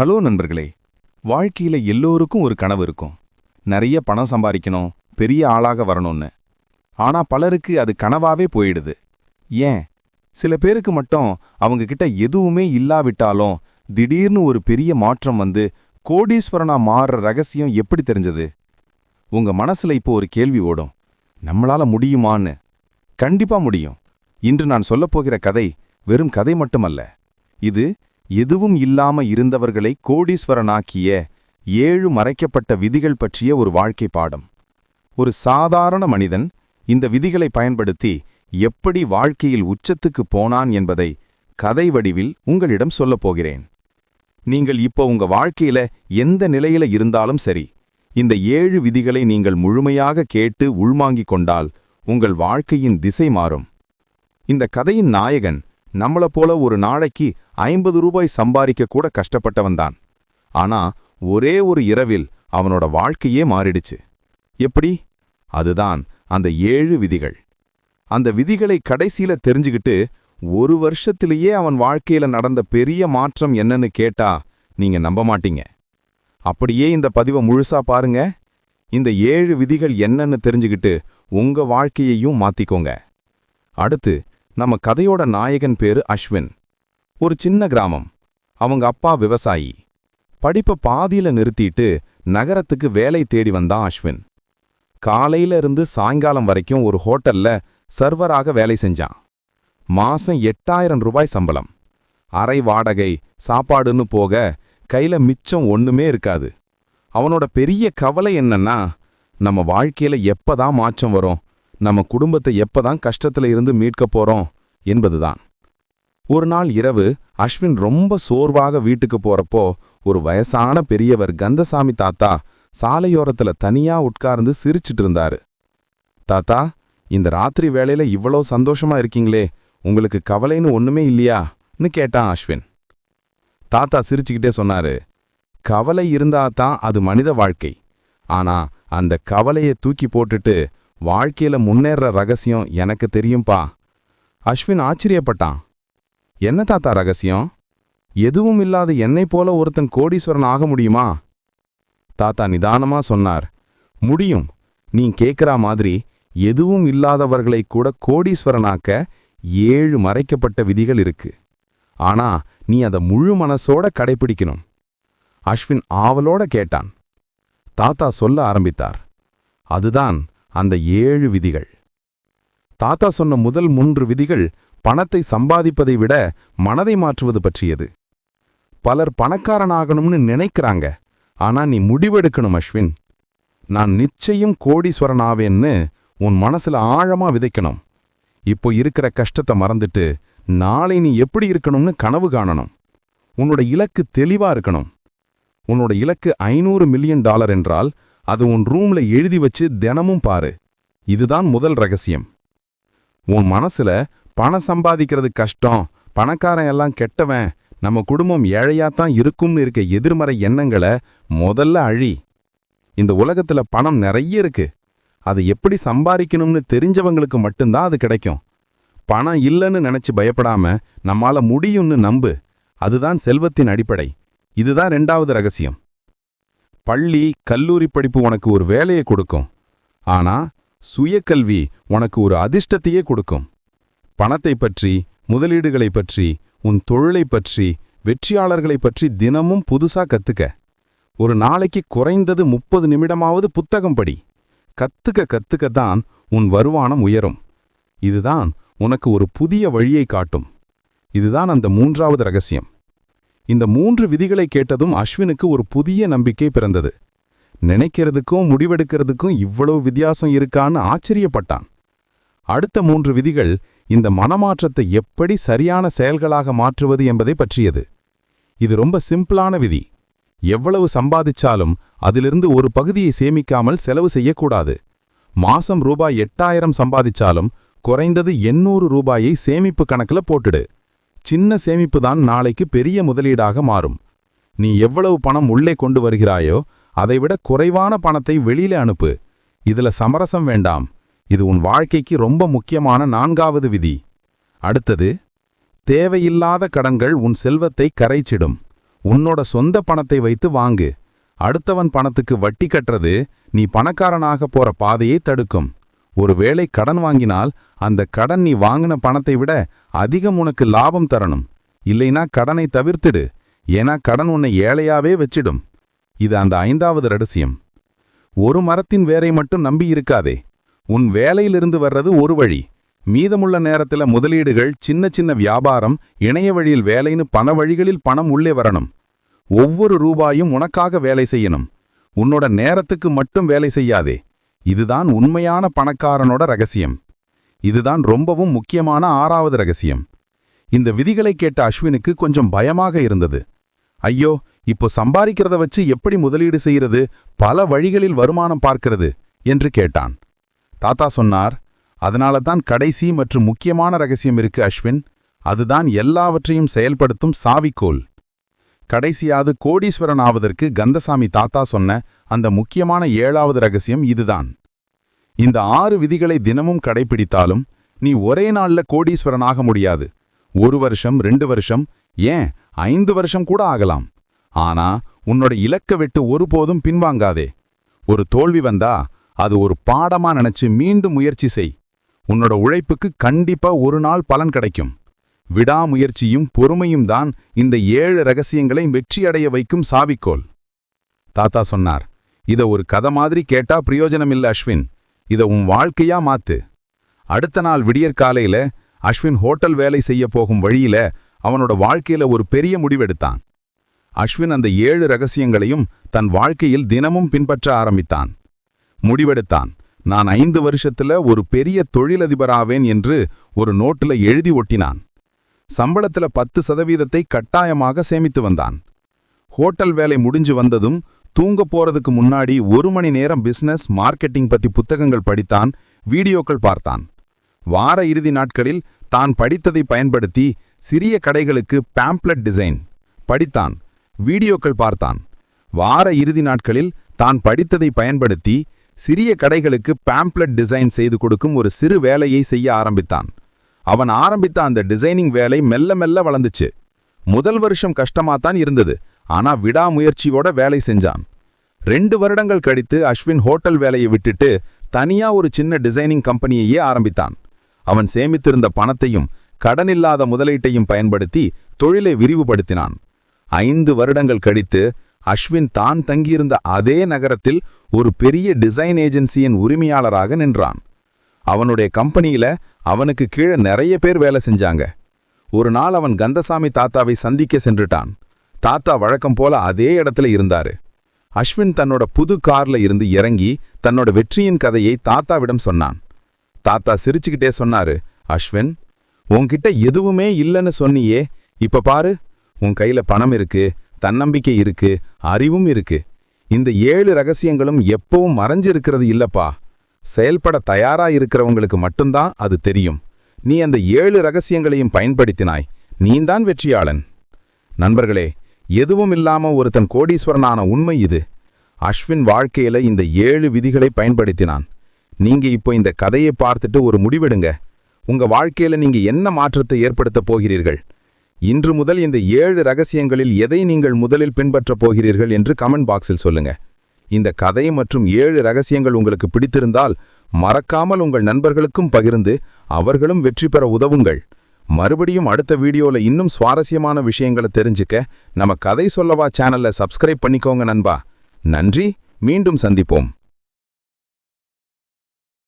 Hello நண்பர்களே. வாழ்க்கையில எல்லோருக்கும் ஒரு கனவு இருக்கும். நிறைய பணம் சம்பாதிக்கணும் பெரிய ஆளாக வரணும்னு. ஆனா பலருக்கு அது கனவாவே போயிடுது. ஏன்? சில பேருக்கு மட்டும் அவங்கக்கிட்ட எதுவுமே இல்லாவிட்டாலும் திடீர்னு ஒரு பெரிய மாற்றம் வந்து கோடீஸ்வரனா மாறுற ரகசியம் எப்படி தெரிஞ்சது? உங்க மனசுல இப்போ ஒரு கேள்வி ஓடும். நம்மளால முடியுமான்னு. கண்டிப்பா முடியும். இன்று நான் சொல்லப் போகிற கதை வெறும் கதை மட்டுமல்ல. இது எதுவும் இல்லாம இருந்தவர்களை கோடீஸ்வரனாக்கிய ஏழு மறைக்கப்பட்ட விதிகள் பற்றிய ஒரு வாழ்க்கை பாடம். ஒரு சாதாரண மனிதன் இந்த விதிகளை பயன்படுத்தி எப்படி வாழ்க்கையில் உச்சத்துக்கு போனான் என்பதை கதை வடிவில் உங்களிடம் சொல்லப் போகிறேன். நீங்கள் இப்போ உங்க வாழ்க்கையில எந்த நிலையில இருந்தாலும் சரி இந்த ஏழு விதிகளை நீங்கள் முழுமையாக கேட்டு உள்வாங்கிக் கொண்டால் உங்கள் வாழ்க்கையின் திசை மாறும். இந்த கதையின் நாயகன் நம்மள போல ஒரு நாளைக்கு ஐம்பது ரூபாய் சம்பாதிக்க கூட கஷ்டப்பட்டவன்தான் ஆனா ஒரே ஒரு இரவில் அவனோட வாழ்க்கையே மாறிடுச்சு. எப்படி? அதுதான் அந்த ஏழு விதிகள். அந்த விதிகளை கடைசியில தெரிஞ்சுக்கிட்டு ஒரு வருஷத்திலேயே அவன் வாழ்க்கையில நடந்த பெரிய மாற்றம் என்னன்னு கேட்டா நீங்க நம்ப மாட்டீங்க. அப்படியே இந்த பதிவை முழுசா பாருங்க. இந்த ஏழு விதிகள் என்னன்னு தெரிஞ்சுக்கிட்டு உங்க வாழ்க்கையையும் மாத்திக்கோங்க. அடுத்து நம்ம கதையோட நாயகன் பேரு அஸ்வின். ஒரு சின்ன கிராமம். அவங்க அப்பா விவசாயி. படிப்ப பாதியில நிறுத்திட்டு நகரத்துக்கு வேலை தேடி வந்தான் அஸ்வின். காலையில இருந்து சாயங்காலம் வரைக்கும் ஒரு ஹோட்டல்ல சர்வராக வேலை செஞ்சான். மாசம் எட்டாயிரம் ரூபாய் சம்பளம். அரை வாடகை சாப்பாடுன்னு போக கையில மிச்சம் ஒண்ணுமே இருக்காது. அவனோட பெரிய கவலை என்னன்னா நம்ம வாழ்க்கையில எப்பதான் மாற்றம் வரும் நம்ம குடும்பத்தை எப்பதான் கஷ்டத்துல இருந்து மீட்க போறோம் என்பதுதான். ஒரு நாள் இரவு அஸ்வின் ரொம்ப சோர்வாக வீட்டுக்கு போறப்போ ஒரு வயசான பெரியவர் கந்தசாமி தாத்தா சாலையோரத்துல தனியா உட்கார்ந்து சிரிச்சிட்டு இருந்தாரு. தாத்தா இந்த ராத்திரி வேளையில இவ்வளோ சந்தோஷமா இருக்கீங்களே உங்களுக்கு கவலைன்னு ஒண்ணுமே இல்லையான்னு கேட்டான் அஸ்வின். தாத்தா சிரிச்சுக்கிட்டே சொன்னாரு கவலை இருந்தா தான் அது மனித வாழ்க்கை. ஆனா அந்த கவலையை தூக்கி போட்டுட்டு வாழ்க்கையில முன்னேற ரகசியம் எனக்கு தெரியும்பா. அஸ்வின் ஆச்சரியப்பட்டான். என்ன தாத்தா ரகசியம்? எதுவும் இல்லாத என்னை போல ஒருத்தன் கோடீஸ்வரன் ஆக முடியுமா? தாத்தா நிதானமா சொன்னார். முடியும். நீ கேக்குறா மாதிரி எதுவும் இல்லாதவர்களை கூட கோடீஸ்வரனாக்க ஏழு மறைக்கப்பட்ட விதிகள் இருக்கு. ஆனா நீ அதை முழு மனசோட கடைபிடிக்கணும். அஸ்வின் ஆவலோட கேட்டான். தாத்தா சொல்ல ஆரம்பித்தார். அதுதான். அந்த ஏழு விதிகள். தாத்தா சொன்ன முதல் மூன்று விதிகள் பணத்தை சம்பாதிப்பதை விட மனதை மாற்றுவது பற்றியது. பலர் பணக்காரனாகணும்னு நினைக்கிறாங்க. ஆனா நீ முடிவெடுக்கணும் அஸ்வின். நான் நிச்சயம் கோடீஸ்வரனாவேன்னு உன் மனசுல ஆழமா விதைக்கணும். இப்போ இருக்கிற கஷ்டத்தை மறந்துட்டு நாளை நீ எப்படி இருக்கணும்னு கனவு காணணும். உன்னோட இலக்கு தெளிவா இருக்கணும். உன்னோட இலக்கு ஐநூறு மில்லியன் டாலர் என்றால் அது உன் ரூம்ல எழுதி வச்சு தினமும் பாரு. இதுதான் முதல் ரகசியம். உன் மனசுல பணம் சம்பாதிக்கிறது கஷ்டம் பணக்காரன் எல்லாம் கெட்டவன் நம்ம குடும்பம் ஏழையாத்தான் இருக்கும்னு இருக்க எதிர்மறை எண்ணங்களை முதல்ல அழி. இந்த உலகத்துல பணம் நிறைய இருக்கு. அதை எப்படி சம்பாதிக்கணும்னு தெரிஞ்சவங்களுக்கு மட்டும்தான் அது கிடைக்கும். பணம் இல்லைன்னு நினைச்சு பயப்படாம நம்மால முடியும்னு நம்பு. அதுதான் செல்வத்தின் அடிப்படை. இதுதான் ரெண்டாவது ரகசியம். பள்ளி கல்லூரி படிப்பு உனக்கு ஒரு வேலையை கொடுக்கும். ஆனா சுயக்கல்வி உனக்கு ஒரு அதிர்ஷ்டத்தையே கொடுக்கும். பணத்தை பற்றி முதலீடுகளை பற்றி உன் தொழிலை பற்றி வெற்றியாளர்களை பற்றி தினமும் புதுசா கத்துக்க. ஒரு நாளைக்கு குறைந்தது முப்பது நிமிடமாவது புத்தகம் படி. கத்துக்க கத்துக்கத்தான் உன் வருமானம் உயரும். இதுதான் உனக்கு ஒரு புதிய வழியை காட்டும். இதுதான் அந்த மூன்றாவது ரகசியம். இந்த மூன்று விதிகளை கேட்டதும் அஸ்வினுக்கு ஒரு புதிய நம்பிக்கை பிறந்தது. நினைக்கிறதுக்கும் முடிவெடுக்கிறதுக்கும் இவ்வளவு வித்தியாசம் இருக்கான்னு ஆச்சரியப்பட்டான். அடுத்த மூன்று விதிகள் இந்த மனமாற்றத்தை எப்படி சரியான செயல்களாக மாற்றுவது என்பதை பற்றியது. இது ரொம்ப சிம்பிளான விதி. எவ்வளவு சம்பாதிச்சாலும் அதிலிருந்து ஒரு பகுதியை சேமிக்காமல் செலவு செய்யக்கூடாது. மாசம் ரூபாய் எட்டாயிரம் சம்பாதிச்சாலும் குறைந்தது எண்ணூறு ரூபாயை சேமிப்பு கணக்குல போட்டுடு. சின்ன சேமிப்பு தான் நாளைக்கு பெரிய முதலீடாக மாறும். நீ எவ்வளவு பணம் உள்ளே கொண்டு வருகிறாயோ அதைவிட குறைவான பணத்தை வெளியில அனுப்பு. இதுல சமரசம் வேண்டாம். இது உன் வாழ்க்கைக்கு ரொம்ப முக்கியமான நான்காவது விதி. அடுத்தது தேவையில்லாத கடன்கள் உன் செல்வத்தை கரைச்சிடும். உன்னோட சொந்த பணத்தை வைத்து வாங்கு. அடுத்தவன் பணத்துக்கு வட்டி கட்டுறது நீ பணக்காரனாக போற பாதையை தடுக்கும். ஒருவேளை கடன் வாங்கினால் அந்த கடன் நீ வாங்கின பணத்தை விட அதிகம் உனக்கு லாபம் தரணும். இல்லைனா கடனை தவிர்த்திடு. ஏன்னா கடன் உன்னை ஏழையாவே வச்சிடும். இது அந்த ஐந்தாவது ரகசியம். ஒரு மரத்தின் வேரை மட்டும் நம்பி இருக்காதே. உன் வேலையிலிருந்து வர்றது ஒரு வழி. மீதமுள்ள நேரத்துல முதலீடுகள் சின்ன சின்ன வியாபாரம் இணைய வழியில் வேலைன்னு பண வழிகளில் பணம் உள்ளே வரணும். ஒவ்வொரு ரூபாயும் உனக்காக வேலை செய்யணும். உன்னோட நேரத்துக்கு மட்டும் வேலை செய்யாதே. இதுதான் உண்மையான பணக்காரனோட ரகசியம். இதுதான் ரொம்பவும் முக்கியமான ஆறாவது ரகசியம். இந்த விதிகளை கேட்ட அஸ்வினுக்கு கொஞ்சம் பயமாக இருந்தது. ஐயோ இப்போ சம்பாதிக்கிறத வச்சு எப்படி முதலீடு செய்யறது? பல வழிகளில் வருமானம் பார்க்கிறது என்று கேட்டான். தாத்தா சொன்னார் அதனால தான் கடைசி மற்றும் முக்கியமான ரகசியம் இருக்கு அஸ்வின். அதுதான் எல்லாவற்றையும் செயல்படுத்தும் சாவிக்கோல். கடைசியாது கோடீஸ்வரன் ஆவதற்கு கந்தசாமி தாத்தா சொன்ன அந்த முக்கியமான ஏழாவது ரகசியம் இதுதான். இந்த ஆறு விதிகளை தினமும் கடைபிடித்தாலும் நீ ஒரே நாள்ல கோடீஸ்வரனாக முடியாது. ஒரு வருஷம் ரெண்டு வருஷம் ஏன் ஐந்து வருஷம் கூட ஆகலாம். ஆனா உன்னோட இலக்க வெட்டு ஒருபோதும் பின்வாங்காதே. ஒரு தோல்வி வந்தா அது ஒரு பாடமா நினைச்சு மீண்டும் முயற்சி செய். உன்னோட உழைப்புக்கு கண்டிப்பா ஒரு நாள் பலன் கிடைக்கும். விடாமுயற்சியும் பொறுமையும் தான் இந்த ஏழு ரகசியங்களை வெற்றியடைய வைக்கும் சாவிக்கோல். தாத்தா சொன்னார் இத ஒரு கதை மாதிரி கேட்டா பிரயோஜனம் இல்லை அஸ்வின். இத உன் வாழ்க்கையா மாத்து. அடுத்த நாள் விடியற்காலையில அஸ்வின் ஹோட்டல் வேலை செய்ய போகும் வழியில அவனோட வாழ்க்கையில ஒரு பெரிய முடிவெடுத்தான். அஸ்வின் அந்த ஏழு ரகசியங்களையும் தன் வாழ்க்கையில் தினமும் பின்பற்ற ஆரம்பித்தான். முடிவெடுத்தான். நான் ஐந்து வருஷத்துல ஒரு பெரிய தொழிலதிபராவேன் என்று ஒரு நோட்டுல எழுதி ஒட்டினான். சம்பளத்துல பத்து சதவீதத்தை கட்டாயமாக சேமித்து வந்தான். ஹோட்டல் வேலை முடிஞ்சு வந்ததும் தூங்க போறதுக்கு முன்னாடி ஒரு மணி நேரம் பிசினஸ் மார்க்கெட்டிங் பத்தி புத்தகங்கள் படித்தான் வீடியோக்கள் பார்த்தான். வார இறுதி நாட்களில் தான் படித்ததை பயன்படுத்தி சிறிய கடைகளுக்கு பேம்ப்ளட் டிசைன் படித்தான் வீடியோக்கள் பார்த்தான். வார இறுதி நாட்களில் தான் படித்ததை பயன்படுத்தி சிறிய கடைகளுக்கு பேம்ப்ளட் டிசைன் செய்து கொடுக்கும் ஒரு சிறு வேலையை செய்ய ஆரம்பித்தான். அவன் ஆரம்பித்த அந்த டிசைனிங் வேலை மெல்ல மெல்ல வளர்ந்துச்சு. முதல் வருஷம் கஷ்டமாத்தான் இருந்தது. ஆனா விடாமுயற்சியோட வேலை செஞ்சான். ரெண்டு வருடங்கள் கழித்து அஸ்வின் ஹோட்டல் வேலையை விட்டுட்டு தனியா ஒரு சின்ன டிசைனிங் கம்பெனியையே ஆரம்பித்தான். அவன் சேமித்திருந்த பணத்தையும் கடனில்லாத முதலீட்டையும் பயன்படுத்தி தொழிலை விரிவுபடுத்தினான். ஐந்து வருடங்கள் கழித்து அஸ்வின் தான் தங்கியிருந்த அதே நகரத்தில் ஒரு பெரிய டிசைன் ஏஜென்சியின் உரிமையாளராக நின்றான். அவனுடைய கம்பெனியில அவனுக்கு கீழே நிறைய பேர் வேலை செஞ்சாங்க. ஒரு நாள் அவன் கந்தசாமி தாத்தாவை சந்திக்க சென்றுட்டான். தாத்தா வழக்கம் போல அதே இடத்துல இருந்தாரு. அஸ்வின் தன்னோட புது கார்ல இருந்து இறங்கி தன்னோட வெற்றியின் கதையை தாத்தாவிடம் சொன்னான். தாத்தா சிரிச்சுக்கிட்டே சொன்னாரு அஸ்வின் உன்கிட்ட எதுவுமே இல்லைன்னு சொன்னியே. இப்ப பாரு உன் கையில பணம் இருக்கு தன்னம்பிக்கை இருக்கு அறிவும் இருக்கு. இந்த ஏழு ரகசியங்களும் எப்பவும் மறைஞ்சிருக்கிறது இல்லப்பா. செயல்பட தயாரா இருக்கிறவங்களுக்கு மட்டும்தான் அது தெரியும். நீ அந்த ஏழு ரகசியங்களையும் பயன்படுத்தினாய். நீந்தான் வெற்றியாளன். நண்பர்களே எதுவும் இல்லாம ஒருத்தன் கோடீஸ்வரனான உண்மை இது. அஸ்வின் வாழ்க்கையில இந்த ஏழு விதிகளை பயன்படுத்தினான். நீங்க இப்போ இந்த கதையை பார்த்துட்டு ஒரு முடிவெடுங்க. உங்க வாழ்க்கையில நீங்க என்ன மாற்றத்தை ஏற்படுத்தப் போகிறீர்கள்? இன்று முதல் இந்த ஏழு ரகசியங்களில் எதை நீங்கள் முதலில் பின்பற்றப் போகிறீர்கள் என்று கமெண்ட் பாக்ஸில் சொல்லுங்க. இந்த கதை மற்றும் ஏழு ரகசியங்கள் உங்களுக்கு பிடித்திருந்தால் மறக்காமல் உங்கள் நண்பர்களுக்கும் பகிர்ந்து அவர்களும் வெற்றி பெற உதவுங்கள். மறுபடியும் அடுத்த வீடியோல இன்னும் சுவாரஸ்யமான விஷயங்களை தெரிஞ்சுக்க நம்ம கதை சொல்லவா சேனல்ல சப்ஸ்கிரைப் பண்ணிக்கோங்க நண்பா. நன்றி மீண்டும் சந்திப்போம்.